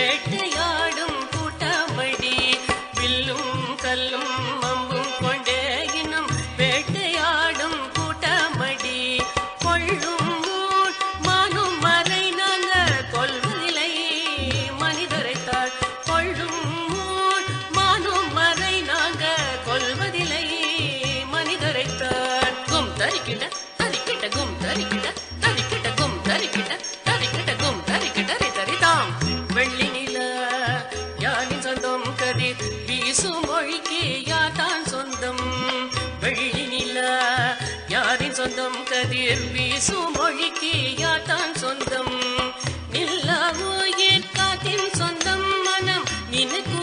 வேட்டையாடும் கூட்டாமடி வில்லும் கல்லும் அம்பும் கொண்டே இனம் வேட்டையாடும் கூட்டாமடி கொள்ளும் மானும் மறை நாங்க கொள்வதில்லை மனிதரைத்தாள் கொள்ளும் மானும் மறை நாங்க கொள்வதில்லை மனிதரைத்தான் கொம் தரிக்கிட்ட யானின் சொந்தம் கதிர் வீசும் மொழிக்கு யாதான் சொந்தம்? வெள்ளி நில யாரின் சொந்தம் கதிர்? வீசும் மொழிக்கு யாதான் சொந்தம்? நில்லாவோ ஏற்காத்தின் சொந்தம் மனம் நினைக்கும்